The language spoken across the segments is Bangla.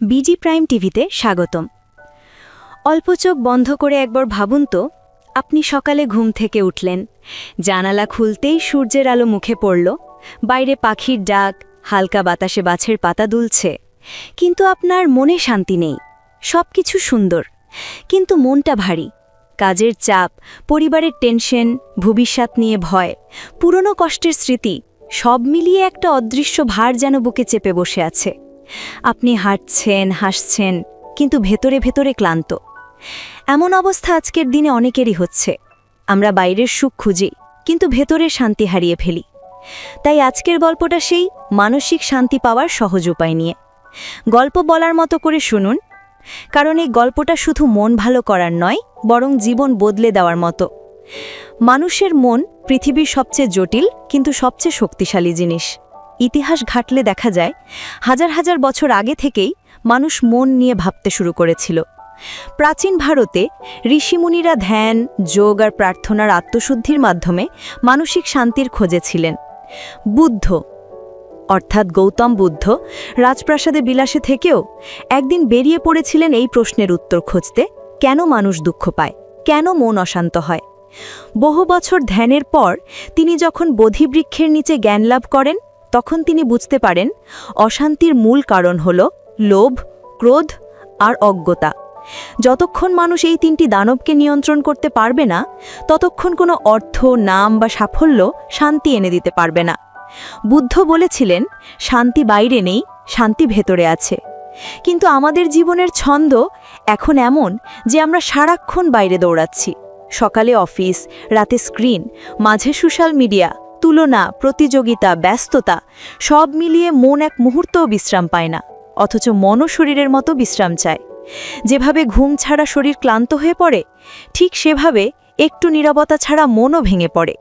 বিজি প্রাইম টিভিতে স্বাগতম। অল্প চোখ বন্ধ করে একবার ভাবুন তো, আপনি সকালে ঘুম থেকে উঠলেন। জানালা খুলতেই সূর্যের আলো মুখে পড়ল। বাইরে পাখির ডাক, হালকা বাতাসে বাছের পাতা দুলছে। কিন্তু আপনার মনে শান্তি নেই। সব কিছু সুন্দর। কিন্তু মনটা ভারী। কাজের চাপ, পরিবারের টেনশন, ভবিষ্যৎ নিয়ে ভয়, পুরনো কষ্টের স্মৃতি সব মিলিয়ে একটা অদৃশ্য ভার যেন বুকে চেপে বসে আছে। আপনি হাঁটছেন, হাসছেন, কিন্তু ভেতরে ভেতরে ক্লান্ত। এমন অবস্থা আজকের দিনে অনেকেরই হচ্ছে। আমরা বাইরের সুখ খুঁজি, কিন্তু ভেতরে শান্তি হারিয়ে ফেলি। তাই আজকের গল্পটা সেই মানসিক শান্তি পাওয়ার সহজ উপায় নিয়ে। গল্প বলার মতো করে শুনুন। কারণ এই গল্পটা শুধু মন ভালো করার নয়, বরং জীবন বদলে দেওয়ার মতো। মানুষের মন পৃথিবীর সবচেয়ে জটিল কিন্তু সবচেয়ে শক্তিশালী জিনিস। ইতিহাস ঘাটলে দেখা যায়, হাজার হাজার বছর আগে থেকেই মানুষ মন নিয়ে ভাবতে শুরু করেছিল। প্রাচীন ভারতে ঋষিমুনিরা ধ্যান, যোগ আর প্রার্থনার আত্মশুদ্ধির মাধ্যমে মানসিক শান্তির খোঁজে ছিলেন। বুদ্ধ, অর্থাৎ গৌতম বুদ্ধ, রাজপ্রাসাদে বিলাসে থেকেও একদিন বেরিয়ে পড়েছিলেন এই প্রশ্নের উত্তর খুঁজতে, কেন মানুষ দুঃখ পায়? কেন মন অশান্ত হয়? বহু বছর ধ্যানের পর তিনি যখন বোধিবৃক্ষের নিচে জ্ঞান লাভ করেন, তখন তিনি বুঝতে পারেন অশান্তির মূল কারণ হল লোভ, ক্রোধ আর অজ্ঞতা। যতক্ষণ মানুষ এই তিনটি দানবকে নিয়ন্ত্রণ করতে পারবে না, ততক্ষণ কোনো অর্থ, নাম বা সাফল্য শান্তি এনে দিতে পারবে না। বুদ্ধ বলেছিলেন, শান্তি বাইরে নেই, শান্তি ভেতরে আছে। কিন্তু আমাদের জীবনের ছন্দ এখন এমন যে আমরা সারাক্ষণ বাইরে দৌড়াচ্ছি। সকালে অফিস, রাতে স্ক্রিন, মাঝে সোশ্যাল মিডিয়া, তুলনা, প্রতিযোগিতা, ব্যস্ততা, সব মিলিয়ে মন এক মুহূর্তও বিশ্রাম পায় না, অথচ মনও শরীরের মতো বিশ্রাম চায়। যেভাবে ঘুম ছাড়া শরীর ক্লান্ত হয়ে পড়ে, ঠিক সেভাবে একটু নীরবতা ছাড়া মনও ভেঙে পড়ে।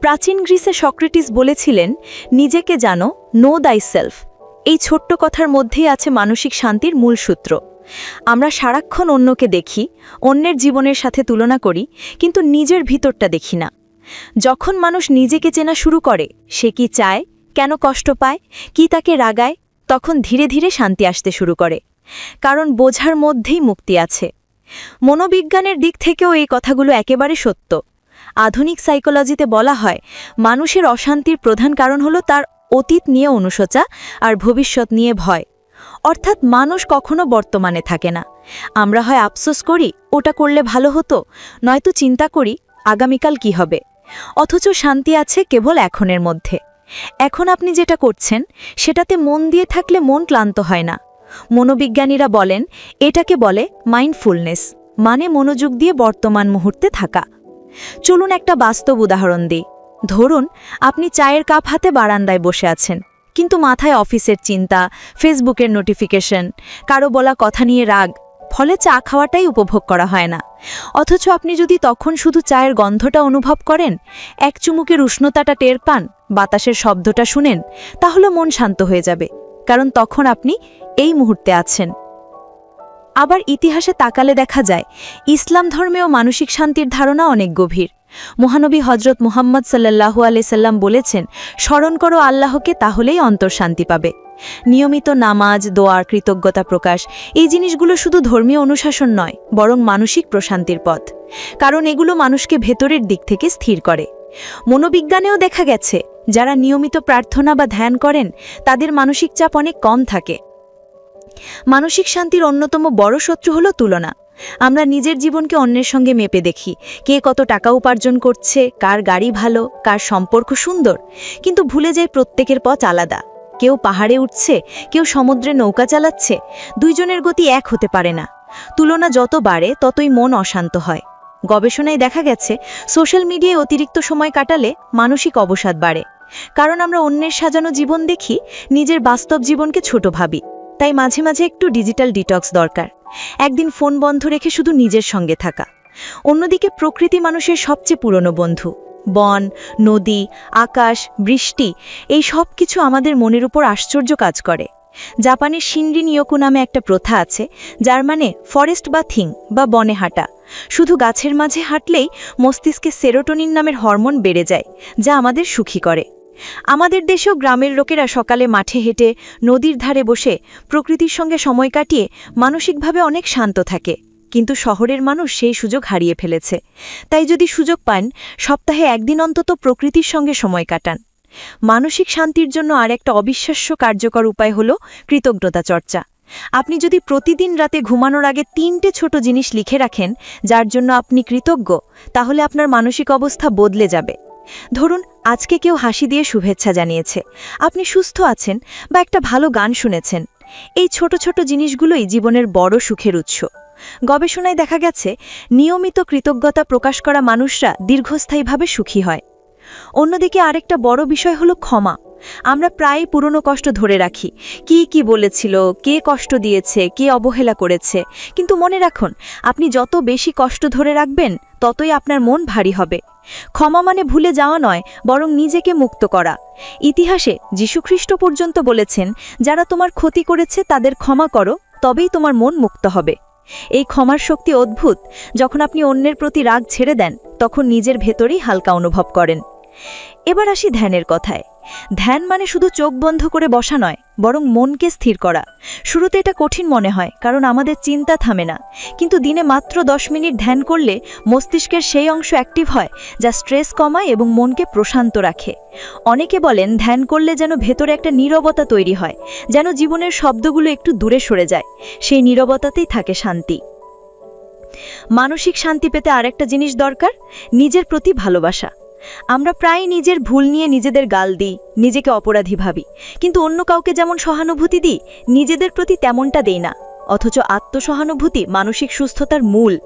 প্রাচীন গ্রিসে সক্রেটিস বলেছিলেন, নিজেকে জানো নো দাই সেলফ এই ছোট্ট কথার মধ্যেই আছে মানসিক শান্তির মূল সূত্র। আমরা সারাক্ষণ অন্যকে দেখি, অন্যের জীবনের সাথে তুলনা করি, কিন্তু নিজের ভিতরটা দেখি না। যখন মানুষ নিজেকে চেনা শুরু করে, সে কি চায়, কেন কষ্ট পায়, কি তাকে রাগায়, তখন ধীরে ধীরে শান্তি আসতে শুরু করে। কারণ বোঝার মধ্যেই মুক্তি আছে। মনোবিজ্ঞানের দিক থেকেও এই কথাগুলো একেবারে সত্য। আধুনিক সাইকোলজিতে বলা হয়, মানুষের অশান্তির প্রধান কারণ হলো তার অতীত নিয়ে অনুশোচা আর ভবিষ্যৎ নিয়ে ভয়। অর্থাৎ মানুষ কখনো বর্তমানে থাকে না। আমরা হয় আফসোস করি, ওটা করলে ভালো হতো, নয়তো চিন্তা করি, আগামীকাল কি হবে? অথচ শান্তি আছে কেবল এখনের মধ্যে। এখন আপনি যেটা করছেন, সেটাতে মন দিয়ে থাকলে মন ক্লান্ত হয় না। মনোবিজ্ঞানীরা বলেন, এটাকে বলে মাইন্ডফুলনেস মানে মনোযোগ দিয়ে বর্তমান মুহূর্তে থাকা। চলুন একটা বাস্তব উদাহরণ দিই। ধরুন, আপনি চায়ের কাপ হাতে বারান্দায় বসে আছেন। কিন্তু মাথায় অফিসের চিন্তা, ফেসবুকের নোটিফিকেশন, কারও বলা কথা নিয়ে রাগ, ফলে চা খাওয়াটাই উপভোগ করা হয় না। অথচ আপনি যদি তখন শুধু চায়ের গন্ধটা অনুভব করেন, এক চুমুকের উষ্ণতাটা টের পান, বাতাসের শব্দটা শুনেন, তাহলে মন শান্ত হয়ে যাবে, কারণ তখন আপনি এই মুহূর্তে আছেন। আবার ইতিহাসে তাকালে দেখা যায়, ইসলাম ধর্মেও মানসিক শান্তির ধারণা অনেক গভীর। মহানবী হজরত মুহাম্মদ সাল্লাহু আলাইসাল্লাম বলেছেন, স্মরণ করো আল্লাহকে, তাহলেই অন্তর শান্তি পাবে। নিয়মিত নামাজ, দোয়ার কৃতজ্ঞতা প্রকাশ, এই জিনিসগুলো শুধু ধর্মীয় অনুশাসন নয়, বরং মানসিক প্রশান্তির পথ। কারণ এগুলো মানুষকে ভেতরের দিক থেকে স্থির করে। মনোবিজ্ঞানেও দেখা গেছে, যারা নিয়মিত প্রার্থনা বা ধ্যান করেন, তাদের মানসিক চাপ অনেক কম থাকে। মানসিক শান্তির অন্যতম বড় শত্রু হলো তুলনা। আমরা নিজের জীবনকে অন্যের সঙ্গে মেপে দেখি। কে কত টাকা উপার্জন করছে, কার গাড়ি ভালো, কার সম্পর্ক সুন্দর। কিন্তু ভুলে যায় প্রত্যেকের পথ আলাদা। কেউ পাহাড়ে উঠছে, কেউ সমুদ্রে নৌকা চালাচ্ছে, দুইজনের গতি এক হতে পারে না। তুলনা যত বাড়ে, ততই মন অশান্ত হয়। গবেষণায় দেখা গেছে, সোশ্যাল মিডিয়ায় অতিরিক্ত সময় কাটালে মানসিক অবসাদ বাড়ে। কারণ আমরা অন্যের সাজানো জীবন দেখি, নিজের বাস্তব জীবনকে ছোট ভাবি। তাই মাঝে মাঝে একটু ডিজিটাল ডিটক্স দরকার। একদিন ফোন বন্ধ রেখে শুধু নিজের সঙ্গে থাকা। অন্যদিকে প্রকৃতি মানুষের সবচেয়ে পুরনো বন্ধু। বন, নদী, আকাশ, বৃষ্টি, এই সব কিছু আমাদের মনের উপর আশ্চর্য কাজ করে। জাপানের শিনরি নিয়োকু নামে একটা প্রথা আছে, যার মানে ফরেস্ট বা থিং বা বনে হাঁটা। শুধু গাছের মাঝে হাঁটলেই মস্তিষ্কে সেরোটোনিন নামের হরমোন বেড়ে যায়, যা আমাদের সুখী করে। আমাদের দেশেও গ্রামের লোকেরা সকালে মাঠে হেঁটে নদীর ধারে বসে প্রকৃতির সঙ্গে সময় কাটিয়ে মানসিকভাবে অনেক শান্ত থাকে। কিন্তু শহরের মানুষ সেই সুযোগ হারিয়ে ফেলেছে। তাই যদি সুযোগ পান, সপ্তাহে একদিন অন্তত প্রকৃতির সঙ্গে সময় কাটান। মানসিক শান্তির জন্য আর একটা অবিশ্বাস্য কার্যকর উপায় হল কৃতজ্ঞতা চর্চা। আপনি যদি প্রতিদিন রাতে ঘুমানোর আগে তিনটে ছোট জিনিস লিখে রাখেন, যার জন্য আপনি কৃতজ্ঞ, তাহলে আপনার মানসিক অবস্থা বদলে যাবে। ধরুন, আজকে কেউ হাসি দিয়ে শুভেচ্ছা জানিয়েছে। আপনি সুস্থ আছেন বা একটা ভালো গান শুনেছেন। এই ছোট ছোট জিনিসগুলোই জীবনের বড় সুখের উৎস। গবেষণায় দেখা গেছে, নিয়মিত কৃতজ্ঞতা প্রকাশ করা মানুষরা দীর্ঘস্থায়ীভাবে সুখী হয়। অন্যদিকে আরেকটা বড় বিষয় হলো ক্ষমা। আমরা প্রায় পুরনো কষ্ট ধরে রাখি। কি কি বলেছিল, কে কষ্ট দিয়েছে, কে অবহেলা করেছে। কিন্তু মনে রাখুন, আপনি যত বেশি কষ্ট ধরে রাখবেন, ততই আপনার মন ভারী হবে। ক্ষমা মানে ভুলে যাওয়া নয়, বরং নিজেকে মুক্ত করা। ইতিহাসে যীশুখ্রিস্ট পর্যন্ত বলেছেন, যারা তোমার ক্ষতি করেছে তাদের ক্ষমা করো, তবেই তোমার মন মুক্ত হবে। এই ক্ষমার শক্তি অদ্ভুত। যখন আপনি অন্যের প্রতি রাগ ছেড়ে দেন, তখন নিজের ভেতরেই হালকা অনুভব করেন। এবার আসি ধ্যানের কথায়। ধ্যান মানে শুধু চোখ বন্ধ করে বসা নয়, বরং মনকে স্থির করা। শুরুতে এটা কঠিন মনে হয়, কারণ আমাদের চিন্তা থামে না। কিন্তু দিনে মাত্র দশ মিনিট ধ্যান করলে মস্তিষ্কের সেই অংশ অ্যাক্টিভ হয়, যা স্ট্রেস কমায় এবং মনকে প্রশান্ত রাখে। অনেকে বলেন, ধ্যান করলে যেন ভেতরে একটা নীরবতা তৈরি হয়, যেন জীবনের শব্দগুলো একটু দূরে সরে যায়। সেই নীরবতাতেই থাকে শান্তি। মানসিক শান্তি পেতে আরেকটা জিনিস দরকার, নিজের প্রতি ভালোবাসা। আমরা প্রায় নিজের ভুল নিয়ে নিজেদের গাল দিই, নিজেকে অপরাধী ভাবি। কিন্তু অন্য কাউকে যেমন সহানুভূতি দিই, নিজেদের প্রতি তেমনটা দেই না। অথচ আত্মসহানুভূতি মানসিক সুস্থতার মূল।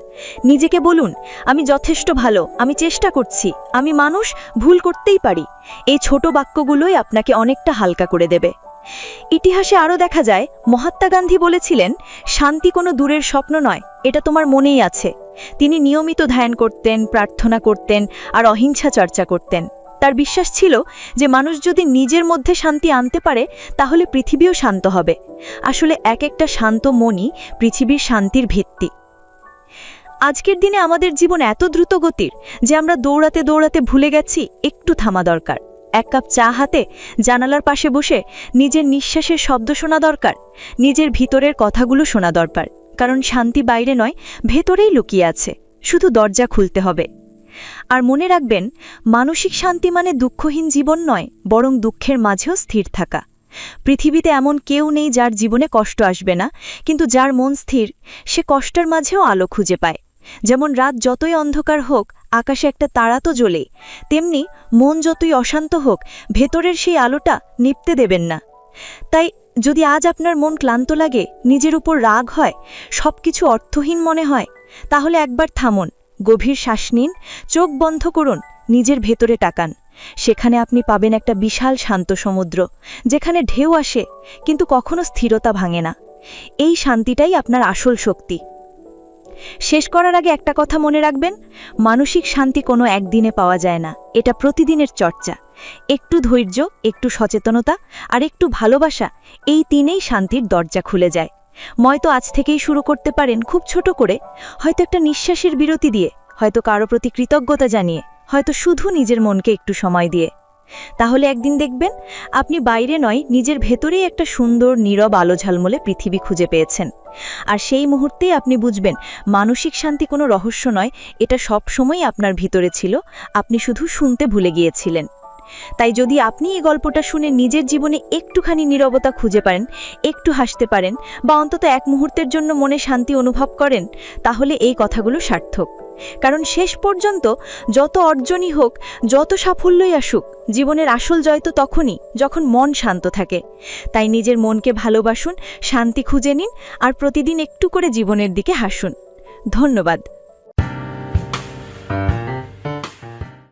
নিজেকে বলুন, আমি যথেষ্ট ভালো, আমি চেষ্টা করছি, আমি মানুষ, ভুল করতেই পারি। এই ছোট বাক্যগুলোই আপনাকে অনেকটা হালকা করে দেবে। ইতিহাসে আরও দেখা যায়, মহাত্মা গান্ধী বলেছিলেন, শান্তি কোনো দূরের স্বপ্ন নয়, এটা তোমার মনেই আছে। তিনি নিয়মিত ধ্যান করতেন, প্রার্থনা করতেন আর অহিংসা চর্চা করতেন। তার বিশ্বাস ছিল যে মানুষ যদি নিজের মধ্যে শান্তি আনতে পারে, তাহলে পৃথিবীও শান্ত হবে। আসলে এক একটা শান্ত মনই পৃথিবীর শান্তির ভিত্তি। আজকের দিনে আমাদের জীবন এত দ্রুত গতির যে আমরা দৌড়াতে দৌড়াতে ভুলে গেছি, একটু থামা দরকার। এক কাপ চা হাতে জানালার পাশে বসে নিজের নিঃশ্বাসের শব্দ শোনা দরকার, নিজের ভিতরের কথাগুলো শোনা দরকার। কারণ শান্তি বাইরে নয়, ভেতরেই লুকিয়ে আছে। শুধু দরজা খুলতে হবে। আর মনে রাখবেন, মানসিক শান্তি মানে দুঃখহীন জীবন নয়, বরং দুঃখের মাঝেও স্থির থাকা। পৃথিবীতে এমন কেউ নেই যার জীবনে কষ্ট আসবে না, কিন্তু যার মন স্থির, সে কষ্টের মাঝেও আলো খুঁজে পায়। যেমন রাত যতই অন্ধকার হোক, আকাশে একটা তারা তো জ্বলে, তেমনি মন যতই অশান্ত হোক, ভেতরের সেই আলোটা নিপতে দেবেন না। তাই যদি আজ আপনার মন ক্লান্ত লাগে, নিজের উপর রাগ হয় সব কিছু অর্থহীন মনে হয়, তাহলে একবার থামুন, গভীর শ্বাস নিন, চোখ বন্ধ করুন, নিজের ভেতরে টাকান সেখানে আপনি পাবেন একটা বিশাল শান্ত সমুদ্র, যেখানে ঢেউ আসে, কিন্তু কখনো স্থিরতা ভাঙে না। এই শান্তিটাই আপনার আসল শক্তি। শেষ করার আগে একটা কথা মনে রাখবেন, মানসিক শান্তি কোনো একদিনে পাওয়া যায় না। এটা প্রতিদিনের চর্চা। একটু ধৈর্য, একটু সচেতনতা আর একটু ভালোবাসা, এই তিনেই শান্তির দরজা খুলে যায়। ময়তো আজ থেকেই শুরু করতে পারেন খুব ছোট করে, হয়তো একটা নিঃশ্বাসের বিরতি দিয়ে, হয়তো কারও প্রতি কৃতজ্ঞতা জানিয়ে, হয়তো শুধু নিজের মনকে একটু সময় দিয়ে। তাহলে একদিন দেখবেন, আপনি বাইরে নয়, নিজের ভেতরেই একটা সুন্দর, নীরব আলো ঝালমলে পৃথিবী খুঁজে পেয়েছেন। আর সেই মুহূর্তেই আপনি বুঝবেন, মানসিক শান্তি কোনো রহস্য নয়, এটা সব সময় আপনার ভিতরে ছিল, আপনি শুধু শুনতে ভুলে গিয়েছিলেন। তাই যদি আপনি এই গল্পটা শুনে নিজের জীবনে একটুখানি নীরবতা খুঁজে পারেন, একটু হাসতে পারেন, বা অন্তত এক মুহূর্তের জন্য মনে শান্তি অনুভব করেন, তাহলে এই কথাগুলো সার্থক। কারণ শেষ পর্যন্ত যত অর্জনই হোক, যত সাফল্যই আসুক, জীবনের আসল জয় তো তখনই, যখন মন শান্ত থাকে। তাই নিজের মনকে ভালোবাসুন, শান্তি খুঁজে নিন আর প্রতিদিন একটু করে জীবনের দিকে হাসুন। ধন্যবাদ।